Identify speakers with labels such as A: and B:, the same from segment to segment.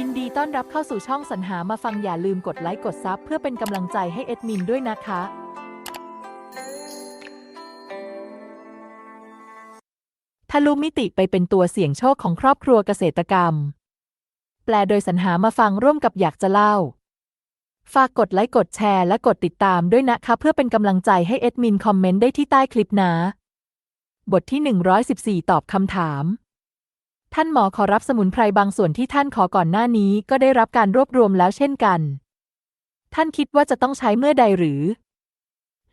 A: ยินดีต้อนรับเข้าสู่ช่องสรรหามาฟังอย่าลืมกดไลค์กดซับเพื่อเป็นกำลังใจให้เอ็ดมินด้วยนะคะ ทะลุมิติไปเป็นตัวเสี่ยงโชคของครอบครัวเกษตรกรรม แปลโดยสรรหามาฟังร่วมกับอยากจะเล่า ฝากกดไลค์กดแชร์และกดติดตามด้วยนะคะ เพื่อเป็นกำลังใจให้เอ็ดมินคอมเมนต์ได้ที่ใต้คลิปนะ บทที่ 114 ตอบคำถาม ท่านหมอขอรับสมุนไพรบางส่วนที่ท่านขอก่อนหน้านี้ก็ได้รับการรวบรวมแล้วเช่นกัน ท่านคิดว่าจะต้องใช้เมื่อใดหรือ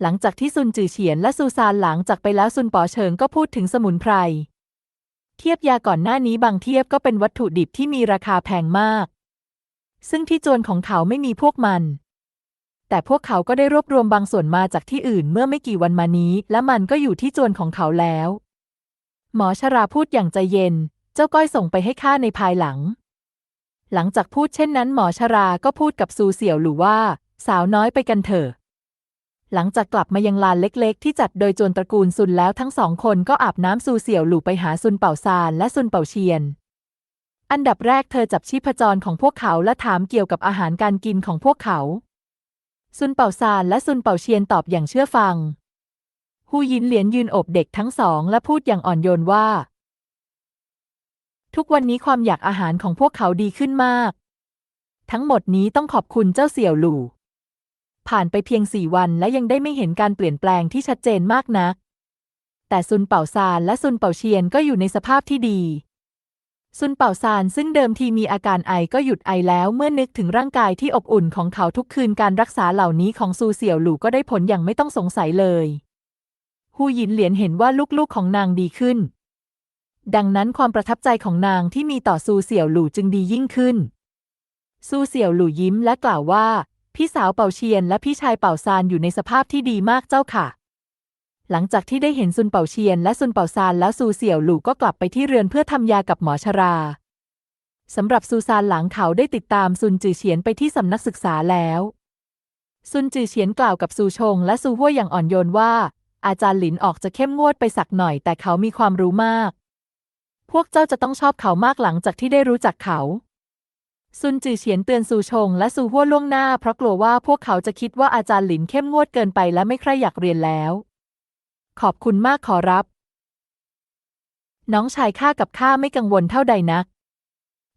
A: หลังจากที่ซุนจือเฉียนและซูซานหลังจากไปแล้วซุนป๋อเฉิงก็พูดถึงสมุนไพร เทียบยาก่อนหน้านี้บางเทียบก็เป็นวัตถุดิบที่มีราคาแพงมาก ซึ่งที่จวนของเขาไม่มีพวกมัน แต่พวกเขาก็ได้รวบรวมบางส่วนมาจากที่อื่นเมื่อไม่กี่วันมานี้ และมันก็อยู่ที่จวนของเขาแล้ว หมอชราพูดอย่างใจเย็น เจ้าก้อยส่งไปให้ข้าในภายหลัง หลังจากพูดเช่นนั้นหมอชราก็พูดกับซูเสี่ยวหลู่ว่า สาวน้อยไปกันเถอะ หลังจากกลับมายังลานเล็กๆ ที่จัดโดยโจรตระกูลซุนแล้วทั้งสองคนก็อาบน้ำซูเสี่ยวหลู่ไปหาซุนเป่าซานและซุนเป่าเชียน อันดับแรกเธอจับชีพจรของพวกเขาและถามเกี่ยวกับอาหารการกินของพวกเขา ซุนเป่าซานและซุนเป่าเชียนตอบอย่างเชื่อฟังฮูยินเหลียนยืนอบเด็กทั้งสองและพูดอย่างอ่อนโยนว่า ทุกวันนี้ความอยากอาหารของพวกเขาดีขึ้นมาก ทั้งหมดนี้ต้องขอบคุณเจ้าเสี่ยวหลู่ ผ่านไปเพียงสี่วันและยังได้ไม่เห็นการเปลี่ยนแปลงที่ชัดเจนมากนัก แต่ซุนเป่าซานและซุนเป่าเชียนก็อยู่ในสภาพที่ดี ซุนเป่าซานซึ่งเดิมทีมีอาการไอก็หยุดไอแล้วเมื่อนึกถึงร่างกายที่อบอุ่นของเขาทุกคืนการรักษาเหล่านี้ของซูเสี่ยวหลู่ก็ได้ผลอย่างไม่ต้องสงสัยเลย ฮูหยินเหลียนเห็นว่าลูกๆของนางดีขึ้น ดังนั้นความประทับใจของนางที่มีต่อซูเสี่ยวหลู่จึงดียิ่งขึ้น ซูเสี่ยวหลู่ยิ้มและกล่าวว่า พี่สาวเป่าเชียนและพี่ชายเป่าซานอยู่ในสภาพที่ดีมากเจ้าค่ะ หลังจากที่ได้เห็นซุนเป่าเชียนและซุนเป่าซานแล้วซูเสี่ยวหลู่ก็กลับไปที่เรือนเพื่อทำยากับหมอชราสำหรับซูซานหลังเขาได้ติดตามซุนจือเฉียนไปที่สำนักศึกษาแล้ว ซุนจือเฉียนกล่าวกับซูชงและซูฮั่วอย่างอ่อนโยนว่า อาจารย์หลินออกจะเข้มงวดไปสักหน่อยแต่เขามีความรู้มาก พวกเจ้าจะต้องชอบเขามากหลังจากที่ได้รู้จักเขา ซุนจือเฉียนเตือนซูชง และซูฮั่วล่วงหน้า เพราะกลัวว่าพวกเขาจะคิดว่าอาจารย์หลินเข้มงวดเกินไปและไม่ใคร่อยากเรียนแล้ว ขอบคุณมากขอรับ น้องชายข้ากับข้าไม่กังวลเท่าใดนัก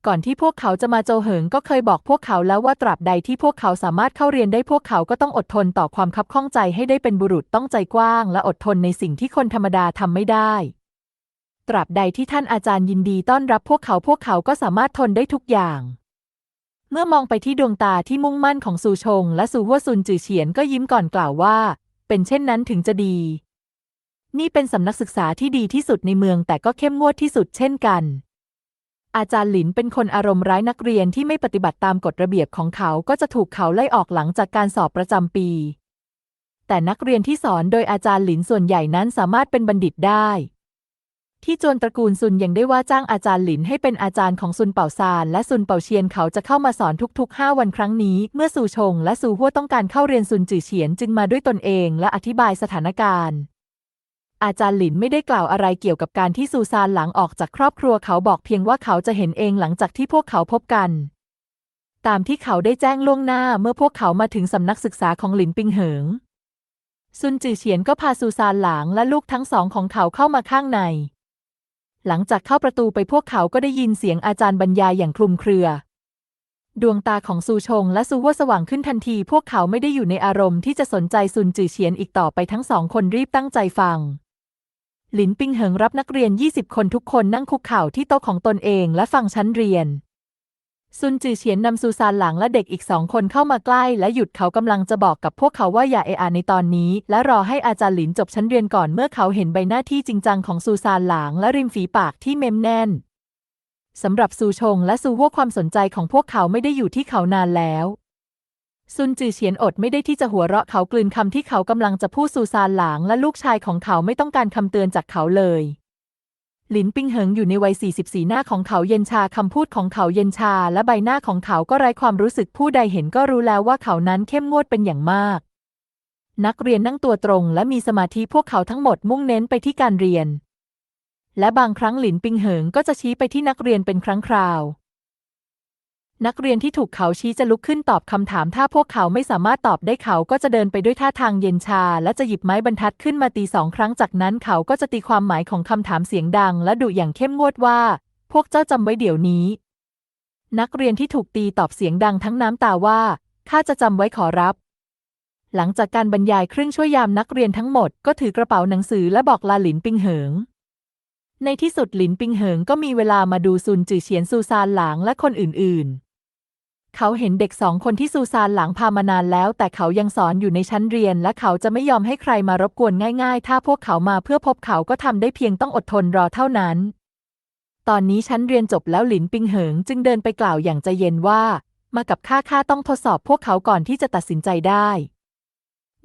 A: ก่อนที่พวกเขาจะมาโจเหิงก็เคยบอกพวกเขาแล้วว่าตราบใดที่พวกเขาสามารถเข้าเรียนได้พวกเขาก็ต้องอดทนต่อความคับข้องใจให้ได้เป็นบุรุษต้องใจกว้าง และอดทนในสิ่งที่คนธรรมดาทำไม่ได้ ตราบใดที่ท่านอาจารย์ยินดีต้อนรับพวกเขาพวกเขาก็สามารถทนได้ทุกอย่าง เมื่อมองไปที่ดวงตาที่มุ่งมั่นของซูชง และซูฮัวซุนจือเฉียนก็ยิ้มก่อนกล่าวว่า เป็นเช่นนั้นถึงจะดี นี่เป็นสำนักศึกษาที่ดีที่สุดในเมืองแต่ก็เข้มงวดที่สุดเช่นกัน อาจารย์หลินเป็นคนอารมณ์ร้ายนักเรียนที่ไม่ปฏิบัติตามกฎระเบียบของเขาก็จะถูกเขาไล่ออกหลังจากการสอบประจำปี แต่นักเรียนที่สอนโดยอาจารย์หลินส่วนใหญ่นั้นสามารถเป็นบัณฑิตได้ ที่โจนตระกูลซุนยังได้ว่าจ้างอาจารย์หลินให้เป็นอาจารย์ของซุนเป่าซานและซุนเป่าเชียนเขาจะเข้ามาสอนทุกๆ 5 วันครั้งนี้ เมื่อซูชงและซูฮัวต้องการเข้าเรียนซุนจือเฉียนจึงมาด้วยตนเองและอธิบายสถานการณ์ อาจารย์หลินไม่ได้กล่าวอะไรเกี่ยวกับการที่ซูซานหลังออกจากครอบครัวเขาบอกเพียงว่าเขาจะเห็นเองหลังจากที่พวกเขาพบกัน ตามที่เขาได้แจ้งล่วงหน้าเมื่อพวกเขามาถึงสำนักศึกษาของหลินปิงเหิงซุนจือเฉียนก็พาซูซานหลางและลูกทั้งสองของเขาเข้ามาข้างใน หลังจากเข้าประตูไปพวกเขาก็ได้ยินเสียงอาจารย์บรรยายอย่างคลุมเครือ ดวงตาของซูชงและซูว่าสว่างขึ้นทันที พวกเขาไม่ได้อยู่ในอารมณ์ที่จะสนใจซุนจือเฉียนอีกต่อไปทั้งสองคนรีบตั้งใจฟัง หลินปิงเหิงรับนักเรียน 20 คนทุกคนนั่งคุกเข่าที่โต๊ะของตนเองและฟังชั้นเรียน ซุนจือเฉียนนำซูซานหลังและเด็กอีกสองคนเข้ามาใกล้ และหยุดเขากำลังจะบอกกับพวกเขาว่าอย่าเอะอะในตอนนี้ และรอให้อาจารย์หลินจบชั้นเรียนก่อนเมื่อเขาเห็นใบหน้าที่จริงจังของซูซานหลางและริมฝีปากที่เม้มแน่นสำหรับซูชงและซูฮั่วความสนใจของพวกเขาไม่ได้อยู่ที่เขานานแล้วซุนจือเฉียนอดไม่ได้ที่จะหัวเราะเขากลืนคำที่เขากำลังจะพูดซูซานหลางและลูกชายของเขาไม่ต้องการคำเตือนจากเขาเลย หลินปิงเหิงอยู่ในวัย 44 หน้าของเขาเย็นชาคำพูดของเขาเย็นชา และใบหน้าของเขาก็ไร้ความรู้สึกผู้ใดเห็นก็รู้แล้วว่าเขานั้นเข้มงวดเป็นอย่างมาก นักเรียนนั่งตัวตรงและมีสมาธิพวกเขาทั้งหมดมุ่งเน้นไปที่การเรียน และบางครั้งหลินปิงเหิงก็จะชี้ไปที่นักเรียนเป็นครั้งคราว นักเรียนที่ถูกเขาชี้จะลุกขึ้นตอบคำถาม ถ้าพวกเขาไม่สามารถตอบได้เขาก็จะเดินไปด้วยท่าทางเย็นชา และจะหยิบไม้บรรทัดขึ้นมาตีสองครั้งจากนั้นเขาก็จะตีความหมายของคำถามเสียงดัง และดุอย่างเข้มงวดว่า พวกเจ้าจำไว้เดี๋ยวนี้ นักเรียนที่ถูกตีตอบเสียงดังทั้งน้ำตาว่าข้าจะจำไว้ขอรับ หลังจากการบรรยายครึ่งชั่วยามนักเรียนทั้งหมดก็ถือกระเป๋าหนังสือและบอกลาหลินปิงเหิงในที่สุดหลินปิงเหิงก็มีเวลามาดูซุนจือเฉียนซูซานหลางและคนอื่นๆ เขาเห็นเด็กสองคนที่ซูซานหลางพามานานแล้ว แต่เขายังสอนอยู่ในชั้นเรียน และเขาจะไม่ยอมให้ใครมารบกวนง่ายๆ ถ้าพวกเขามาเพื่อพบเขาก็ทำได้เพียงต้องอดทนรอเท่านั้น ตอนนี้ชั้นเรียนจบแล้วหลินปิงเหิงจึงเดินไปกล่าวอย่างใจเย็นว่า มากับข้าข้าต้องทดสอบพวกเขาก่อนที่จะตัดสินใจได้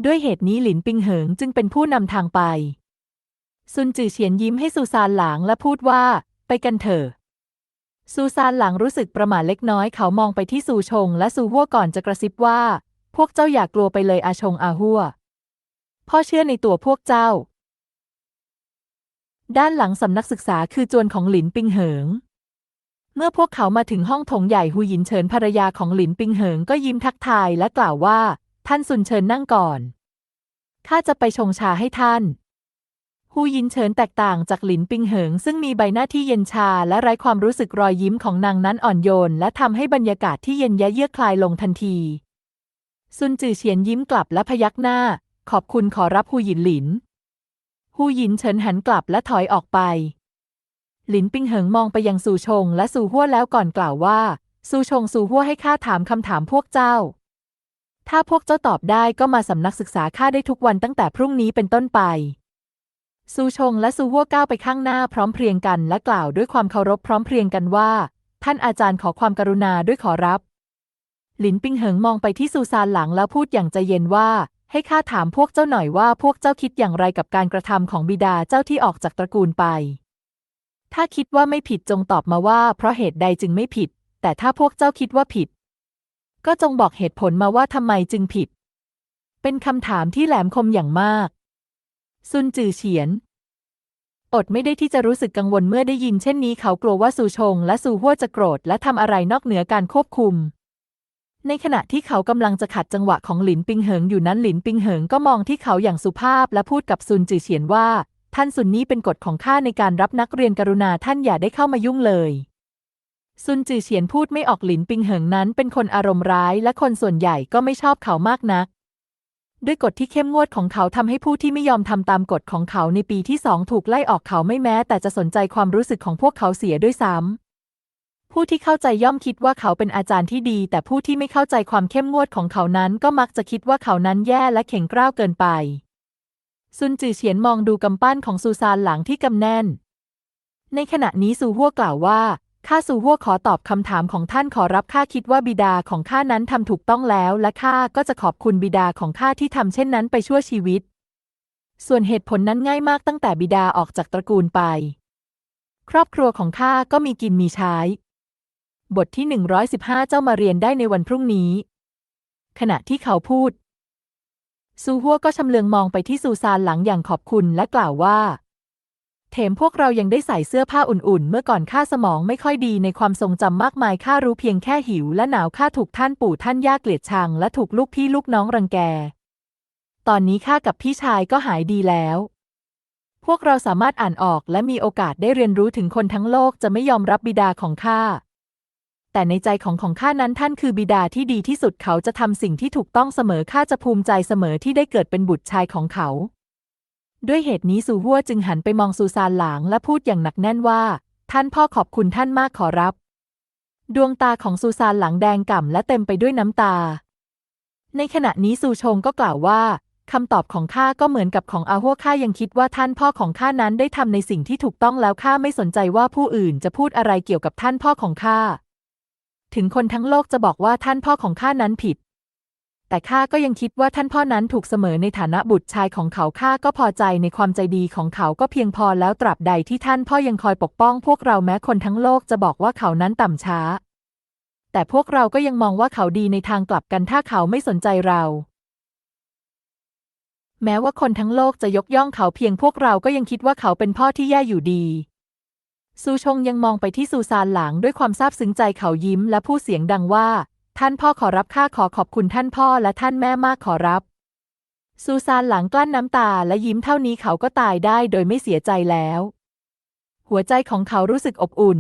A: ด้วยเหตุนี้หลินปิงเหิงจึงเป็นผู้นำทางไปซุนจือเฉียนยิ้มให้ซูซานหลางและพูดว่า ไปกันเถอะ ซูซานหลางรู้สึกประหม่าเล็กน้อยเขามองไปที่ซูชงและซูฮั่วก่อนจะกระซิบว่า พวกเจ้าอย่ากลัวไปเลยอาชงอาฮั่วพ่อเชื่อในตัวพวกเจ้า ด้านหลังสำนักศึกษาคือจวนของหลินปิงเหิง เมื่อพวกเขามาถึงห้องโถงใหญ่ฮูหยินเฉินภรรยาของหลินปิงเหิงก็ยิ้มทักทายและกล่าวว่า ท่านซุนเฉินนั่งก่อนข้าจะไปชงชาให้ท่าน ฮูยินเฉินแตกต่างจากหลินปิงเหิง ซึ่งมีใบหน้าที่เย็นชาและไร้ความรู้สึกรอยยิ้มของนางนั้นอ่อนโยน และทำให้บรรยากาศที่เย็นยะเยือกคลายลงทันที ซุนจือเฉียนยิ้มกลับและพยักหน้า ขอบคุณขอรับฮูยินหลินฮูยินเฉินหันกลับและถอยออกไป หลินปิงเหิงมองไปยังซูชงและซูฮั่วแล้วก่อนกล่าวว่าซูชงซูฮั่วให้ข้าถามคำถามพวกเจ้า ถ้าพวกเจ้าตอบได้ก็มาสำนักศึกษาข้าได้ทุกวันตั้งแต่พรุ่งนี้เป็นต้นไป ซูชงและซูฮั่วก้าวไปข้างหน้าพร้อมเพรียงกันและกล่าวด้วยความเคารพพร้อมเพรียงกันว่า ท่านอาจารย์ขอความกรุณาด้วยขอรับ หลินปิงเหิงมองไปที่ซูซานหลังแล้วพูดอย่างใจเย็นว่า ให้ข้าถามพวกเจ้าหน่อยว่าพวกเจ้าคิดอย่างไรกับการกระทำของบิดาเจ้าที่ออกจากตระกูลไป ถ้าคิดว่าไม่ผิดจงตอบมาว่า เพราะเหตุใดจึงไม่ผิด แต่ถ้าพวกเจ้าคิดว่าผิด ก็จงบอกเหตุผลมาว่าทำไมจึงผิด เป็นคำถามที่แหลมคมอย่างมาก ซุนจือเฉียน อดไม่ได้ที่จะรู้สึกกังวลเมื่อได้ยินเช่นนี้เขากลัวว่าซูชงและซูฮั่วจะโกรธและทำอะไรนอกเหนือการควบคุม ในขณะที่เขากำลังจะขัดจังหวะของหลินปิงเหิงอยู่นั้นหลินปิงเหิงก็มองที่เขาอย่างสุภาพและพูดกับซุนจือเฉียนว่า ท่านซุนนี้เป็นกฎของข้าในการรับนักเรียนกรุณาท่านอย่าได้เข้ามายุ่งเลยซุนจือเฉียนพูดไม่ออกหลินปิงเหิงนั้นเป็นคนอารมณ์ร้ายและคนส่วนใหญ่ก็ไม่ชอบเขามากนัก ด้วยกฎที่เข้มงวดของเขาทำให้ผู้ที่ไม่ยอมทำตามกฎของเขาในปีที่สองถูกไล่ออกเขาไม่แม้ แต่จะสนใจความรู้สึกของพวกเขาเสียด้วยซ้ำผู้ที่เข้าใจย่อมคิดว่าเขาเป็นอาจารย์ที่ดี แต่ผู้ที่ไม่เข้าใจความเข้มงวดของเขานั้นก็มักจะคิดว่าเขานั้นแย่และแข็งกร้าวเกินไป ซุนจือเฉียนมองดูกำปั้นของซูซานหลังที่กำแน่น ในขณะนี้ซูฮั่วกล่าวว่า ข้าซูฮัวขอตอบคำถามของท่านขอรับข้าคิดว่าบิดาของข้านั้นทำถูกต้องแล้ว และข้าก็จะขอบคุณบิดาของข้าที่ทำเช่นนั้นไปชั่วชีวิต ส่วนเหตุผลนั้นง่ายมากตั้งแต่บิดาออกจากตระกูลไป ครอบครัวของข้าก็มีกินมีใช้ บทที่ 115 เจ้ามาเรียนได้ในวันพรุ่งนี้ ขณะที่เขาพูดซูฮัวก็ชำเลืองมองไปที่ซูซานหลังอย่างขอบคุณและกล่าวว่า เถมพวกเรายังได้ใส่เสื้อผ้าอุ่นๆ เมื่อก่อนข้าสมองไม่ค่อยดีในความทรงจำมากมายข้ารู้เพียงแค่หิวและหนาวข้าถูกท่านปู่ท่านย่าเกลียดชัง และถูกลูกพี่ลูกน้องรังแก ตอนนี้ข้ากับพี่ชายก็หายดีแล้ว พวกเราสามารถอ่านออกและมีโอกาสได้เรียนรู้ถึงคนทั้งโลกจะไม่ยอมรับบิดาของข้า แต่ในใจของของข้านั้นท่านคือบิดาที่ดีที่สุดเขาจะทำสิ่งที่ถูกต้องเสมอข้าจะภูมิใจเสมอที่ได้เกิดเป็นบุตรชายของเขา ด้วยเหตุนี้ซูฮั่วจึงหันไปมองซูซานหลางและพูดอย่างหนักแน่นว่า ท่านพ่อขอบคุณท่านมากขอรับ ดวงตาของซูซานหลังแดงก่ำและเต็มไปด้วยน้ำตา ในขณะนี้ซูชงก็กล่าวว่าคำตอบของข้าก็เหมือนกับของอาหัวข้ายังคิดว่าท่านพ่อของข้านั้นได้ทำในสิ่งที่ถูกต้องแล้วข้าไม่สนใจว่าผู้อื่นจะพูดอะไรเกี่ยวกับท่านพ่อของข้าถึงคนทั้งโลกจะบอกว่าท่านพ่อของข้านั้นผิด แต่ข้าก็ยังคิดว่าท่านพ่อนั้นถูกเสมอในฐานะบุตรชายของเขาข้าก็พอใจในความใจดีของเขาก็เพียงพอแล้วตราบใดที่ท่านพ่อยังคอยปกป้องพวกเราแม้คนทั้งโลกจะบอกว่าเขานั้นต่ำช้า แต่พวกเราก็ยังมองว่าเขาดีในทางกลับกันถ้าเขาไม่สนใจเรา แม้ว่าคนทั้งโลกจะยกย่องเขาเพียงพวกเราก็ยังคิดว่าเขาเป็นพ่อที่แย่อยู่ดีซูชงยังมองไปที่ซูซานหลางด้วยความซาบซึ้งใจเขายิ้มและพูดเสียงดังว่า ท่านพ่อขอรับข้าขอขอบคุณท่านพ่อและท่านแม่มากขอรับ ซูซานหลังกลั้นน้ำตาและยิ้มเท่านี้เขาก็ตายได้โดยไม่เสียใจแล้ว หัวใจของเขารู้สึกอบอุ่น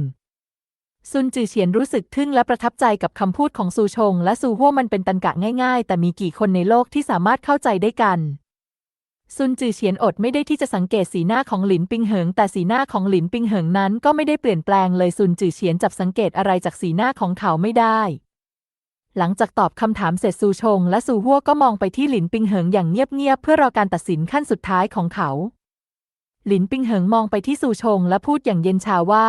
A: ซุนจือเฉียนรู้สึกทึ่งและประทับใจกับคำพูดของซูชง และซูฮั่วมันเป็นตันกะง่ายๆ แต่มีกี่คนในโลกที่สามารถเข้าใจได้กันซุนจือเฉียนอดไม่ได้ที่จะสังเกตสีหน้าของหลินปิงเหิง แต่สีหน้าของหลินปิงเหิงนั้นก็ไม่ได้เปลี่ยนแปลงเลยซุนจือเฉียนจับสังเกตอะไรจากสีหน้าของเขาไม่ได้ หลังจากตอบคำถามเสร็จซูชง และซูฮั่วก็มองไปที่หลินปิงเหิงอย่างเงียบๆเพื่อรอการตัดสินขั้นสุดท้ายของเขา หลินปิงเหิงมองไปที่ซูชง และพูดอย่างเย็นชาว่า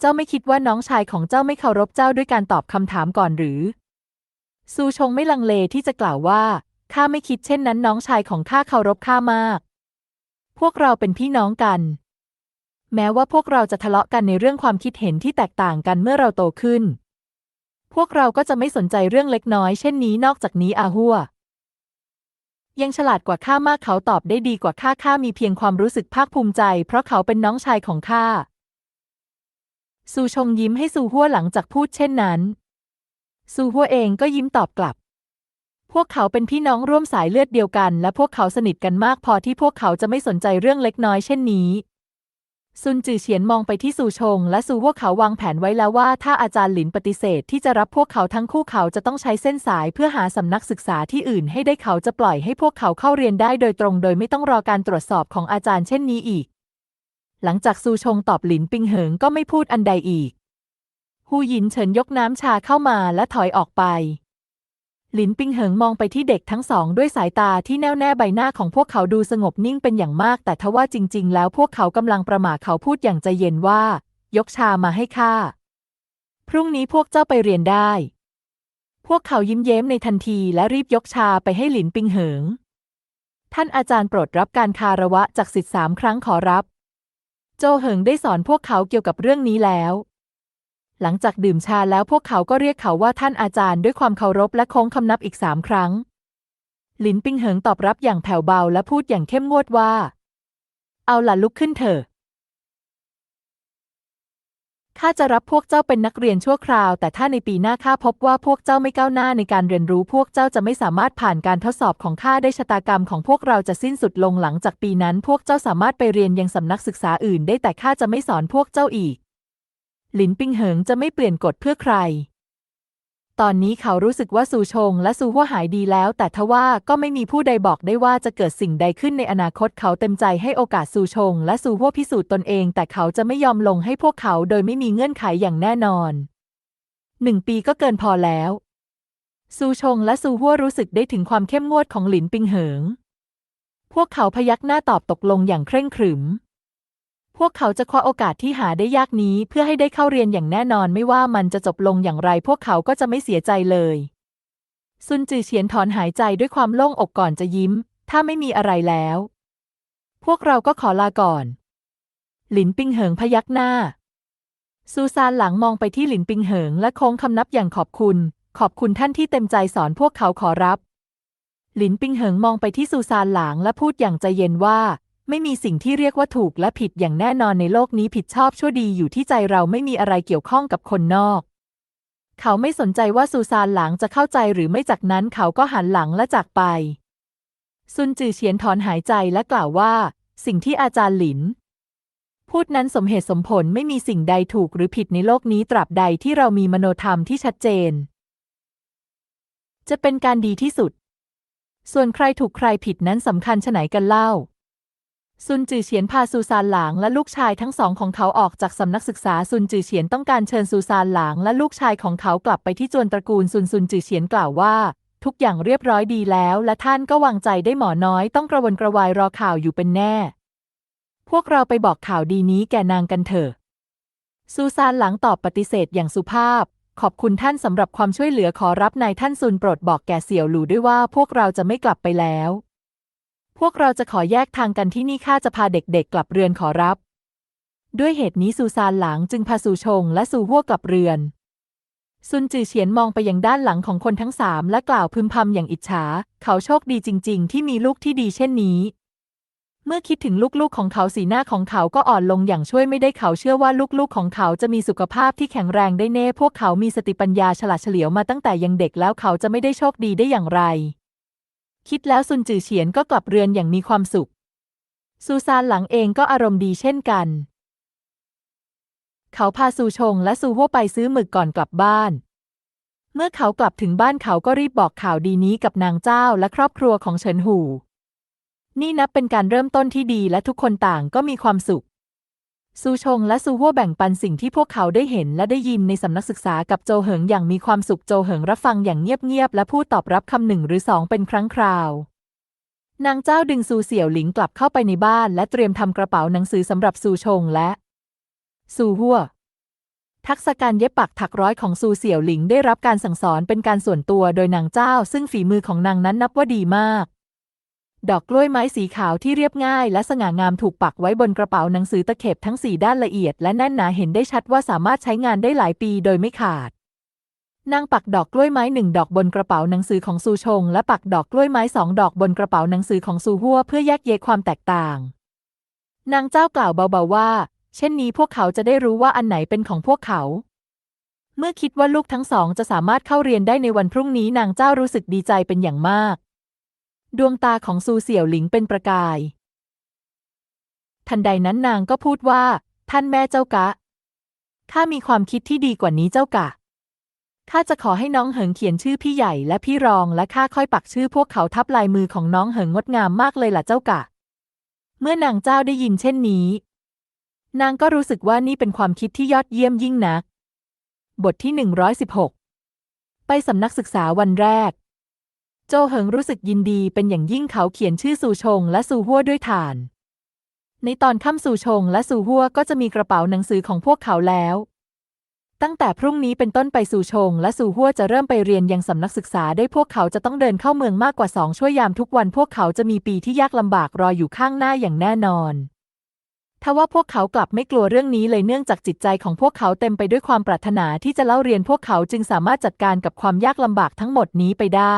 A: เจ้าไม่คิดว่าน้องชายของเจ้าไม่เคารพเจ้าด้วยการตอบคำถามก่อนหรือ ซูชงไม่ลังเลที่จะกล่าวว่าข้าไม่คิดเช่นนั้นน้องชายของข้าเคารพข้ามาก พวกเราเป็นพี่น้องกัน แม้ว่าพวกเราจะทะเลาะกันในเรื่องความคิดเห็นที่แตกต่างกันเมื่อเราโตขึ้น พวกเราก็จะไม่สนใจเรื่องเล็กน้อยเช่นนี้นอกจากนี้อาหัวยังฉลาดกว่าข้ามากเขาตอบได้ดีกว่าข้าข้ามีเพียงความรู้สึกภาคภูมิใจ เพราะเขาเป็นน้องชายของข้าซูชงยิ้มให้ซูฮั่วหลังจากพูดเช่นนั้นซูฮั่วเองก็ยิ้มตอบกลับ พวกเขาเป็นพี่น้องร่วมสายเลือดเดียวกัน และพวกเขาสนิทกันมากพอที่พวกเขาจะไม่สนใจเรื่องเล็กน้อยเช่นนี้ ซุนจือเฉียนมองไปที่ซูชง และซูพวกเขาวางแผนไว้แล้วว่า ถ้าอาจารย์หลินปฏิเสธที่จะรับพวกเขาทั้งคู่เขาจะต้องใช้เส้นสายเพื่อหาสำนักศึกษาที่อื่นให้ได้เขาจะปล่อยให้พวกเขาเข้าเรียนได้โดยตรงโดยไม่ต้องรอการตรวจสอบของอาจารย์เช่นนี้อีก หลังจากซูชงตอบหลินปิงเหิงก็ไม่พูดอันใดอีก ฮูหยินเฉินยกน้ำชาเข้ามาและถอยออกไป หลินปิงเหิงมองไปที่เด็กทั้งสองด้วยสายตาที่แน่วแน่ใบหน้าของพวกเขาดูสงบนิ่งเป็นอย่างมาก แต่ทว่าจริง ๆ แล้วพวกเขากำลังประหม่าเขาพูดอย่างใจเย็นว่า ยกชามาให้ข้า พรุ่งนี้พวกเจ้าไปเรียนได้ พวกเขายิ้มเย้มในทันทีและรีบยกชาไปให้หลินปิงเหิง ท่านอาจารย์โปรดรับการคาระวะจากสิทธิสามครั้งขอรับ โจเหิงได้สอนพวกเขาเกี่ยวกับเรื่องนี้แล้ว หลังจากดื่มชาแล้วพวกเขาก็เรียกเขาว่าท่านอาจารย์ด้วยความเคารพและโค้งคำนับอีกสามครั้ง หลินปิงเหิงตอบรับอย่างแผ่วเบาและพูดอย่างเข้มงวดว่า เอาล่ะลุกขึ้นเถอะ ข้าจะรับพวกเจ้าเป็นนักเรียนชั่วคราว แต่ถ้าในปีหน้าข้าพบว่าพวกเจ้าไม่ก้าวหน้าในการเรียนรู้ พวกเจ้าจะไม่สามารถผ่านการทดสอบของข้าได้ชะตากรรมของพวกเราจะสิ้นสุดลงหลังจากปีนั้น พวกเจ้าสามารถไปเรียนยังสำนักศึกษาอื่น ได้แต่ข้าจะไม่สอนพวกเจ้าอีก หลินปิงเหิงจะไม่เปลี่ยนกฎเพื่อใคร ตอนนี้เขารู้สึกว่าซูชงและซูฮัวหายดีแล้ว แต่ทว่าก็ไม่มีผู้ใดบอกได้ว่าจะเกิดสิ่งใดขึ้นในอนาคตเขาเต็มใจให้โอกาสซูชงและซูฮัวพิสูจน์ตนเอง แต่เขาจะไม่ยอมลงให้พวกเขาโดยไม่มีเงื่อนไขอย่างแน่นอนหนึ่งปีก็เกินพอแล้ว ซูชงและซูฮัวรู้สึกได้ถึงความเข้มงวดของหลินปิงเหิง พวกเขาพยักหน้าตอบตกลงอย่างเคร่งขรึม พวกเขาจะคว้าโอกาสที่หาได้ยากนี้เพื่อให้ได้เข้าเรียนอย่างแน่นอนไม่ว่ามันจะจบลงอย่างไร พวกเขาก็จะไม่เสียใจเลย ซุนจือเฉียนถอนหายใจด้วยความโล่งอกก่อนจะยิ้ม ถ้าไม่มีอะไรแล้ว พวกเราก็ขอลาก่อน หลินปิงเหิงพยักหน้า ซูซานหลังมองไปที่หลินปิงเหิงและโค้งคำนับอย่างขอบคุณ ขอบคุณท่านที่เต็มใจสอนพวกเขาขอรับ หลินปิงเหิงมองไปที่ซูซานหลางและพูดอย่างใจเย็นว่า ไม่มีสิ่งที่เรียกว่าถูกและผิดอย่างแน่นอนในโลกนี้ผิดชอบชั่วดีอยู่ที่ใจเราไม่มีอะไรเกี่ยวข้องกับคนนอก เขาไม่สนใจว่าซูซานหลางจะเข้าใจหรือไม่จากนั้นเขาก็หันหลังและจากไป ซุนจือเฉียนถอนหายใจและกล่าวว่า สิ่งที่อาจารย์หลิน พูดนั้นสมเหตุสมผลไม่มีสิ่งใดถูกหรือผิดในโลกนี้ตราบใดที่เรามีมโนธรรมที่ชัดเจน จะเป็นการดีที่สุด ส่วนใครถูกใครผิดนั้นสำคัญชะไหนกันเล่า ซุนจือเฉียนพาซูซานหลางและลูกชายทั้งสองของเขาออกจากสำนักศึกษาซุนจือเฉียนต้องการเชิญซูซานหลางและลูกชายของเขากลับไปที่จวนตระกูลซุนซุนจือเฉียนกล่าวว่า ทุกอย่างเรียบร้อยดีแล้ว และท่านก็วางใจได้หมอน้อยต้องกระวนกระวายรอข่าวอยู่เป็นแน่ พวกเราไปบอกข่าวดีนี้แก่นางกันเถอะซูซานหลังตอบปฏิเสธอย่างสุภาพ ขอบคุณท่านสำหรับความช่วยเหลือขอรับนายท่านซุนโปรดบอกแก่เสี่ยวหลู่ด้วยว่าพวกเราจะไม่กลับไปแล้ว พวกเราจะขอแยกทางกันที่นี่ข้าจะพาเด็กๆ กลับเรือนขอรับ ด้วยเหตุนี้ซูซานหลังจึงพาซูชงและซูฮัวกลับเรือน ซุนจือเฉียนมองไปยังด้านหลังของคนทั้งสามและกล่าวพึมพำอย่างอิจฉา เขาโชคดีจริง ๆ ที่มีลูกที่ดีเช่นนี้ เมื่อคิดถึงลูกๆของเขาสีหน้าของเขาก็อ่อนลงอย่างช่วยไม่ได้เขาเชื่อว่าลูกๆของเขาจะมีสุขภาพที่แข็งแรงได้แน่ พวกเขามีสติปัญญาฉลาดเฉลียวมาตั้งแต่ยังเด็กแล้วเขาจะไม่ได้โชคดีได้อย่างไร คิดแล้วซุนจือเฉียนก็กลับเรือนอย่างมีความสุข ซูซานหลังเองก็อารมณ์ดีเช่นกัน เขาพาซูชงและซูฮั่วไปซื้อหมึกก่อนกลับบ้าน เมื่อเขากลับถึงบ้านเขาก็รีบบอกข่าวดีนี้กับนางเจ้าและครอบครัวของเฉินหู นี่นับเป็นการเริ่มต้นที่ดีและทุกคนต่างก็มีความสุข ซูชงและซูฮั่วแบ่งปันสิ่งที่พวกเขาได้เห็นและได้ยินในสำนักศึกษากับโจเหิงอย่างมีความสุขโจเหิงรับฟังอย่างเงียบๆและพูดตอบรับคำหนึ่งหรือสองเป็นครั้งคราวนางเจ้าดึงซูเสี่ยวหลิงกลับเข้าไปในบ้านและเตรียมทำกระเป๋าหนังสือสำหรับซูชงและซูฮั่วทักษะการเย็บปักถักร้อยของซูเสี่ยวหลิงได้รับการสั่งสอนเป็นการส่วนตัวโดยนางเจ้า ซึ่งฝีมือของนางนั้นนับว่าดีมาก ดอกกล้วยไม้สีขาวที่เรียบง่ายและสง่างามถูกปักไว้บนกระเป๋าหนังสือตะเข็บทั้งสี่ด้านละเอียดและแน่นหนาเห็นได้ชัดว่าสามารถใช้งานได้หลายปีโดยไม่ขาด นางปักดอกกล้วยไม้หนึ่งดอกบนกระเป๋าหนังสือของซูชง และปักดอกกล้วยไม้สองดอกบนกระเป๋าหนังสือของซูฮั่วเพื่อแยกแยะความแตกต่าง นางเจ้ากล่าวเบาๆว่า เช่นนี้พวกเขาจะได้รู้ว่าอันไหนเป็นของพวกเขา เมื่อคิดว่าลูกทั้งสองจะสามารถเข้าเรียนได้ในวันพรุ่งนี้นางเจ้ารู้สึกดีใจเป็นอย่างมาก ดวงตาของซูเสี่ยวหลิงเป็นประกาย ทันใดนั้นนางก็พูดว่า ท่านแม่เจ้ากะ ข้ามีความคิดที่ดีกว่านี้เจ้ากะ ข้าจะขอให้น้องเหิงเขียนชื่อพี่ใหญ่และพี่รองและข้าค่อยปักชื่อพวกเขาทับลายมือของน้องเหิงงดงามมากเลยล่ะเจ้ากะ เมื่อนางเจ้าได้ยินเช่นนี้ นางก็รู้สึกว่านี่เป็นความคิดที่ยอดเยี่ยมยิ่งนัก บทที่116ไปสำนักศึกษาวันแรก โจเหิงรู้สึกยินดีเป็นอย่างยิ่งเขาเขียนชื่อซูชงและซูฮั่วด้วยถ่าน ในตอนค่ำซูชงและซูฮั่วก็จะมีกระเป๋าหนังสือของพวกเขาแล้ว ตั้งแต่พรุ่งนี้เป็นต้นไปซูชงและซูฮั่วจะเริ่มไปเรียนยังสำนักศึกษาได้พวกเขาจะต้องเดินเข้าเมืองมากกว่าสองช่วยยามทุกวันพวกเขาจะมีปีที่ยากลำบากรออยู่ข้างหน้าอย่างแน่นอนทว่าพวกเขากลับไม่กลัวเรื่องนี้เลยเนื่องจากจิตใจของพวกเขาเต็มไปด้วยความปรารถนาที่จะเล่าเรียนพวกเขาจึงสามารถจัดการกับความยากลำบากทั้งหมดนี้ไปได้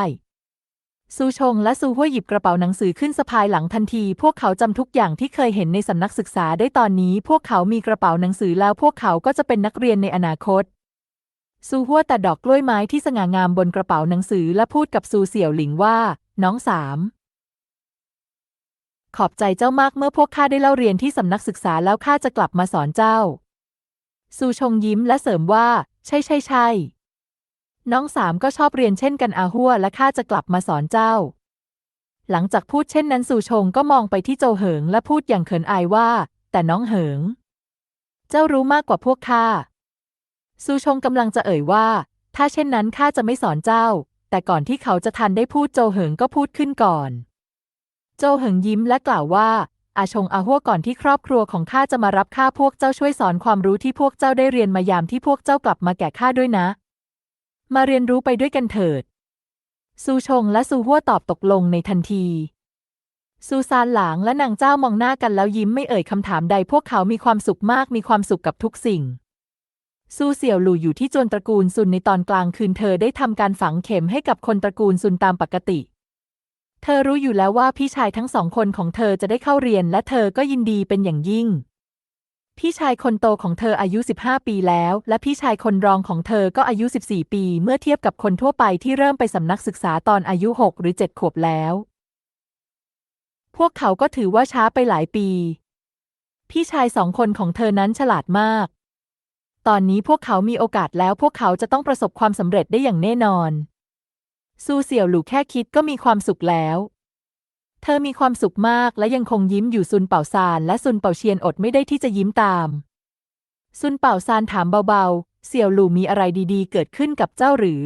A: ซูชงและซูฮั่วหยิบกระเป๋าหนังสือขึ้นสะพายหลังทันที พวกเขาจำทุกอย่างที่เคยเห็นในสำนักศึกษาได้ตอนนี้ พวกเขามีกระเป๋าหนังสือแล้วพวกเขาก็จะเป็นนักเรียนในอนาคต ซูฮั่วแต่ดอกกล้วยไม้ที่สง่างามบนกระเป๋าหนังสือและพูดกับซูเสี่ยวหลิงว่า น้องสามขอบใจเจ้ามากเมื่อพวกข้าได้เล่าเรียนที่สำนักศึกษาแล้วข้าจะกลับมาสอนเจ้า ซูชงยิ้มและเสริมว่า ใช่ใช่ใช่ น้องสามก็ชอบเรียนเช่นกันอาหัวและข้าจะกลับมาสอนเจ้า หลังจากพูดเช่นนั้นซูชงก็มองไปที่โจเหิงและพูดอย่างเขินอายว่า แต่น้องเหิง เจ้ารู้มากกว่าพวกข้าซูชงกำลังจะเอ่ยว่า ถ้าเช่นนั้นข้าจะไม่สอนเจ้า แต่ก่อนที่เขาจะทันได้พูดโจเหิงก็พูดขึ้นก่อน โจเหิงยิ้มและกล่าวว่าอาชงอาหัวก่อนที่ครอบครัวของข้าจะมารับข้าพวกเจ้าช่วยสอนความรู้ที่พวกเจ้าได้เรียนมายามที่พวกเจ้ากลับมาแก่ข้าด้วยนะ มาเรียนรู้ไปด้วยกันเถิด ซูชงและซูฮั่วตอบตกลงในทันที ซูซานหลางและนางเจ้ามองหน้ากันแล้วยิ้มไม่เอ่ยคำถามใดพวกเขามีความสุขมากมีความสุขกับทุกสิ่ง ซูเสี่ยวหลู่อยู่ที่จวนตระกูลซุนในตอนกลางคืนเธอได้ทำการฝังเข็มให้กับคนตระกูลซุนตามปกติ เธอรู้อยู่แล้วว่าพี่ชายทั้งสองคนของเธอจะได้เข้าเรียนและเธอก็ยินดีเป็นอย่างยิ่ง พี่ชายคนโตของเธออายุ 15 ปีแล้ว และพี่ชายคนรองของเธอก็อายุ 14 ปี เมื่อเทียบกับคนทั่วไปที่เริ่มไปสำนักศึกษาตอนอายุ 6 หรือ 7 ขวบแล้ว พวกเขาก็ถือว่าช้าไปหลายปี พี่ชายสองคนของเธอนั้นฉลาดมาก ตอนนี้พวกเขามีโอกาสแล้วพวกเขาจะต้องประสบความสำเร็จได้อย่างแน่นอน ซูเสี่ยวหลู่แค่คิดก็มีความสุขแล้ว ธอมีความสุขมากและยังคงยิ้มอยู่ซุนเป่าซานและซุนเป่าเชียนอดไม่ได้ที่จะยิ้มตาม ซุนเป่าซานถามเบาๆ เสี่ยวหลู่มีอะไรดีๆ เกิดขึ้นกับเจ้าหรือ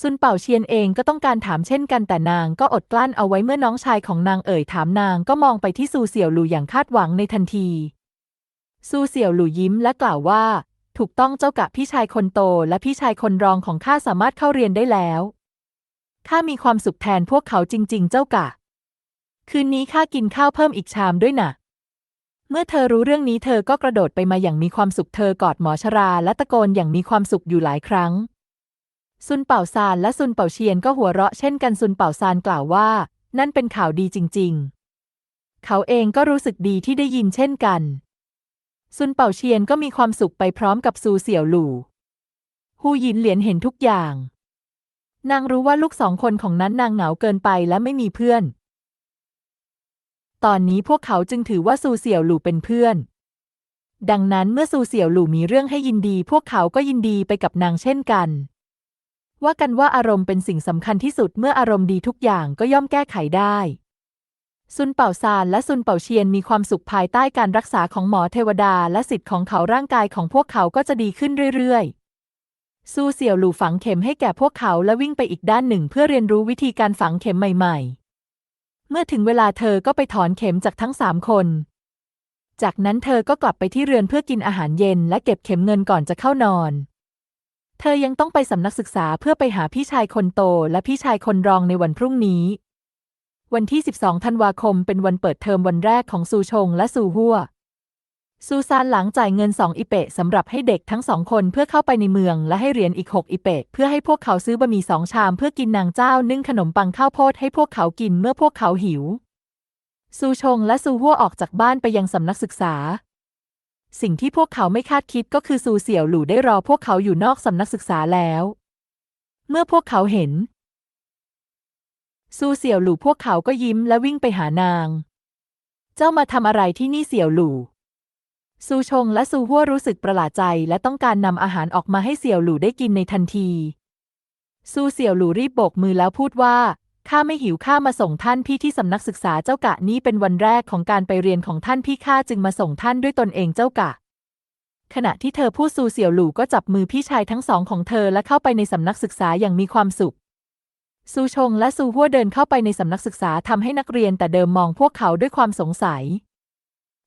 A: ซุนเป่าเชียนเองก็ต้องการถามเช่นกันแต่นางก็อดกลั้นเอาไว้เมื่อน้องชายของนางเอ่ยถามนางก็มองไปที่ซูเสี่ยวหลู่อย่างคาดหวังในทันที ซูเสี่ยวหลู่ยิ้มและกล่าวว่า ถูกต้องเจ้ากะพี่ชายคนโตและพี่ชายคนรองของข้าสามารถเข้าเรียนได้แล้วข้ามีความสุขแทนพวกเขาจริง ๆ เจ้ากะ คืนนี้ข้ากินข้าวเพิ่มอีกชามด้วยนะ่ะ เมื่อเธอรู้เรื่องนี้เธอก็กระโดดไปมาอย่างมีความสุขเธอกอดหมอชราและตะโกนอย่างมีความสุขอยู่หลายครั้ง ซุนเป่าซานและซุนเป่าเชียนก็หัวเราะเช่นกันซุนเป่าซานกล่าวว่า นั่นเป็นข่าวดีจริง ๆ เขาเองก็รู้สึกดีที่ได้ยินเช่นกัน ซุนเป่าเชียนก็มีความสุขไปพร้อมกับซูเสี่ยวหลู่ฮูหยินเหลียนเห็นทุกอย่าง นางรู้ว่าลูกสองคนของนั้นนางเหงาเกินไปและไม่มีเพื่อน ตอนนี้พวกเขาจึงถือว่าซูเสี่ยวหลู่เป็นเพื่อน ดังนั้นเมื่อซูเสี่ยวหลู่มีเรื่องให้ยินดี พวกเขาก็ยินดีไปกับนางเช่นกัน ว่ากันว่าอารมณ์เป็นสิ่งสำคัญที่สุดเมื่ออารมณ์ดีทุกอย่างก็ย่อมแก้ไขได้ซุนเป่าซานและซุนเป่าเชียนมีความสุขภายใต้การรักษาของหมอเทวดาและสิทธิ์ของเขาร่างกายของพวกเขาก็จะดีขึ้นเรื่อยๆ ซูเสี่ยวหลู่ฝังเข็มให้แก่พวกเขาและวิ่งไปอีกด้านหนึ่งเพื่อเรียนรู้วิธีการฝังเข็มใหม่ ๆ เมื่อถึงเวลาเธอก็ไปถอนเข็มจากทั้งสามคน จากนั้นเธอก็กลับไปที่เรือนเพื่อกินอาหารเย็นและเก็บเข็มเงินก่อนจะเข้านอน เธอยังต้องไปสำนักศึกษาเพื่อไปหาพี่ชายคนโตและพี่ชายคนรองในวันพรุ่งนี้ วันที่ 12 ธันวาคมเป็นวันเปิดเทอมวันแรกของซูชงและซูฮัว ซูซานหลังจ่ายเงินสองอิเปะสำหรับให้เด็กทั้งสองคนเพื่อเข้าไปในเมือง และให้เหรียญอีกหกอิเปะเพื่อให้พวกเขาซื้อบะหมี่สองชามเพื่อกินนางเจ้านึ่งขนมปังข้าวโพดให้พวกเขากินเมื่อพวกเขาหิว ซูชงและซูฮัวออกจากบ้านไปยังสำนักศึกษา สิ่งที่พวกเขาไม่คาดคิดก็คือซูเสี่ยวหลู่ได้รอพวกเขาอยู่นอกสำนักศึกษาแล้ว เมื่อพวกเขาเห็น ซูเสี่ยวหลู่พวกเขาก็ยิ้มและวิ่งไปหานาง เจ้ามาทำอะไรที่นี่เสี่ยวหลู่ ซูชงและซูฮัวรู้สึกประหลาดใจและต้องการนำอาหารออกมาให้เสี่ยวหลู่ได้กินในทันที ซูเสี่ยวหลู่รีบโบกมือแล้วพูดว่าข้าไม่หิวข้ามาส่งท่านพี่ที่สำนักศึกษาเจ้ากะนี้เป็นวันแรกของการไปเรียนของท่านพี่ข้าจึงมาส่งท่านด้วยตนเองเจ้ากะ ขณะที่เธอพูดซูเสี่ยวหลู่ก็จับมือพี่ชายทั้งสองของเธอและเข้าไปในสำนักศึกษาอย่างมีความสุขซูชงและซูฮัวเดินเข้าไปในสำนักศึกษาทำให้นักเรียนแต่เดิมมองพวกเขาด้วยความสงสัย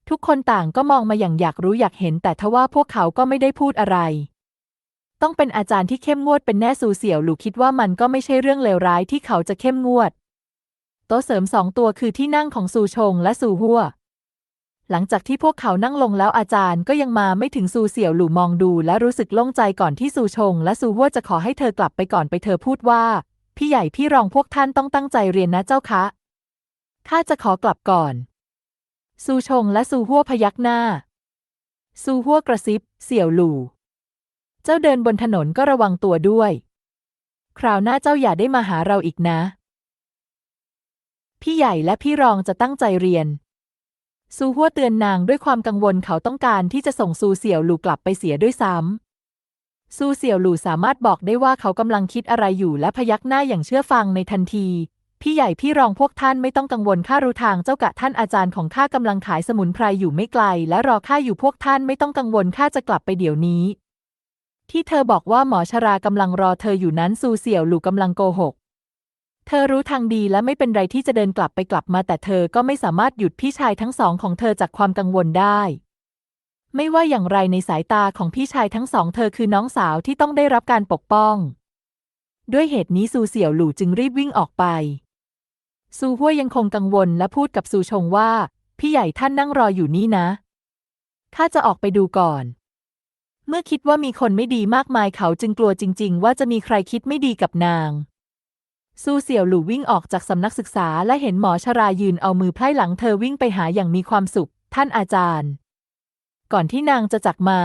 A: ทุกคนต่างก็มองมาอย่างอยากรู้อยากเห็น แต่ทว่าพวกเขาก็ไม่ได้พูดอะไร ต้องเป็นอาจารย์ที่เข้มงวดเป็นแน่ซูเสี่ยวหลู่คิดว่ามันก็ไม่ใช่เรื่องเลวร้ายที่เขาจะเข้มงวด โต๊ะเสริมสองตัวคือที่นั่งของซูชงและซูฮัวหลังจากที่พวกเขานั่งลงแล้วอาจารย์ก็ยังมาไม่ถึงซูเสี่ยวหลู่มองดู และรู้สึกโล่งใจก่อนที่ซูชง และซูฮัวจะขอให้เธอกลับไปก่อนไปเธอพูดว่า พี่ใหญ่พี่รองพวกท่านต้องตั้งใจเรียนนะเจ้าคะข้าจะขอกลับก่อน ซูชงและซูฮัวพยักหน้า ซูฮัวกระซิบ เสี่ยวหลู่เจ้าเดินบนถนนก็ระวังตัวด้วย คราวหน้าเจ้าอย่าได้มาหาเราอีกนะ พี่ใหญ่และพี่รองจะตั้งใจเรียน ซูฮัวเตือนนางด้วยความกังวลเขาต้องการที่จะส่งซูเสี่ยวหลู่กลับไปเสียด้วยซ้ำซูเสี่ยวหลู่สามารถบอกได้ว่าเขากำลังคิดอะไรอยู่และพยักหน้าอย่างเชื่อฟังในทันที พี่ใหญ่พี่รองพวกท่านไม่ต้องกังวลข้ารู้ทางเจ้ากะท่านอาจารย์ของข้ากำลังขายสมุนไพรอยู่ไม่ไกล และรอข้าอยู่พวกท่านไม่ต้องกังวลข้าจะกลับไปเดี๋ยวนี้ ที่เธอบอกว่าหมอชรากำลังรอเธออยู่นั้นซูเสี่ยวหลู่กำลังโกหก เธอรู้ทางดีและไม่เป็นไรที่จะเดินกลับไปกลับมาแต่เธอก็ไม่สามารถหยุดพี่ชายทั้งสองของเธอจากความกังวลได้ ไม่ว่าอย่างไรในสายตาของพี่ชายทั้งสองเธอคือน้องสาวที่ต้องได้รับการปกป้อง ด้วยเหตุนี้ซูเสี่ยวหลู่จึงรีบวิ่งออกไป ซูฮัวยังคงกังวลและพูดกับซูชงว่า พี่ใหญ่ท่านนั่งรออยู่นี่นะข้าจะออกไปดูก่อน เมื่อคิดว่ามีคนไม่ดีมากมายเขาจึงกลัวจริง ๆ ว่าจะมีใครคิดไม่ดีกับนาง ซูเสี่ยวหลู่วิ่งออกจากสำนักศึกษาและเห็นหมอชรายืนเอามือไพร่หลังเธอวิ่งไปหาอย่างมีความสุข ท่านอาจารย์ ก่อนที่นางจะจากมา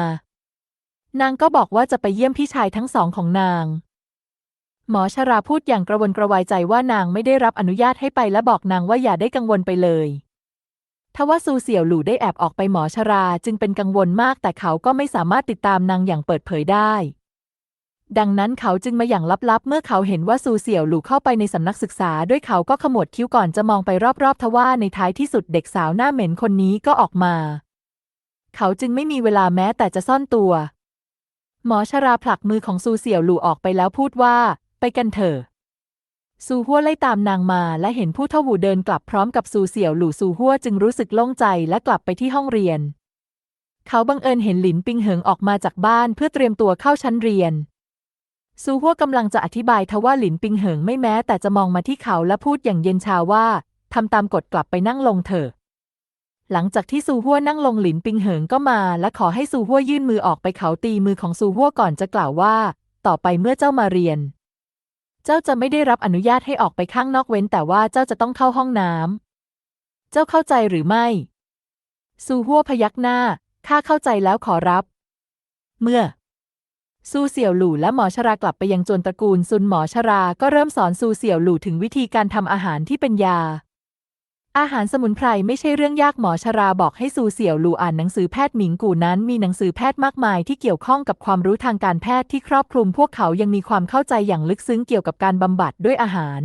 A: นางก็บอกว่าจะไปเยี่ยมพี่ชายทั้งสองของนาง หมอชราพูดอย่างกระวนกระวายใจว่านางไม่ได้รับอนุญาตให้ไปและบอกนางว่าอย่าได้กังวลไปเลยทว่าซูเสี่ยวหลู่ได้แอบออกไปหมอชราจึงเป็นกังวลมากแต่เขาก็ไม่สามารถติดตามนางอย่างเปิดเผยได้ ดังนั้นเขาจึงมาอย่างลับๆ เมื่อเขาเห็นว่าซูเสี่ยวหลู่เข้าไปในสำนักศึกษา ด้วยเขาก็ขมวดคิ้วก่อนจะมองไปรอบๆ ทว่าในท้ายที่สุดเด็กสาวหน้าเหม็นคนนี้ก็ออกมา เขาจึงไม่มีเวลาแม้แต่จะซ่อนตัว หมอชราผลักมือของซูเสี่ยวหลู่ออกไปแล้วพูดว่า ไปกันเถอะซูฮัวไล่ตามนางมาและเห็นผู้เท่าหูเดินกลับพร้อมกับซูเสี่ยวหลู่ซูฮัวจึงรู้สึกโล่งใจและกลับไปที่ห้องเรียน เขาบังเอิญเห็นหลินปิงเหิงออกมาจากบ้านเพื่อเตรียมตัวเข้าชั้นเรียน ซูฮัวกำลังจะอธิบายทว่าหลินปิงเหิงไม่แม้แต่จะมองมาที่เขาและพูดอย่างเย็นชาว่าทำตามกฎกลับไปนั่งลงเถอะ หลังจากที่ซูฮัวนั่งลงหลินปิงเหิงก็มาและขอให้ซูฮัวยื่นมือออกไปเขาตีมือของซูฮัวก่อนจะกล่าวว่า ต่อไปเมื่อเจ้ามาเรียน เจ้าจะไม่ได้รับอนุญาตให้ออกไปข้างนอกเว้นแต่ว่าเจ้าจะต้องเข้าห้องน้ำ เจ้าเข้าใจหรือไม่ ซูฮัวพยักหน้า ข้าเข้าใจแล้วขอรับ เมื่อ ซูเสี่ยวหลู่และหมอชรากลับไปยังจวนตระกูลซุนหมอชรา ก็เริ่มสอนซูเสี่ยวหลู่ถึงวิธีการทำอาหารที่เป็นยา อาหารสมุนไพรไม่ใช่เรื่องยากหมอชราบอกให้ซูเสี่ยวหลู่อ่านหนังสือแพทย์หมิงกูนั้นมีหนังสือแพทย์มากมายที่เกี่ยวข้องกับความรู้ทางการแพทย์ที่ครอบคลุมพวกเขายังมีความเข้าใจอย่างลึกซึ้งเกี่ยวกับการบำบัดด้วยอาหาร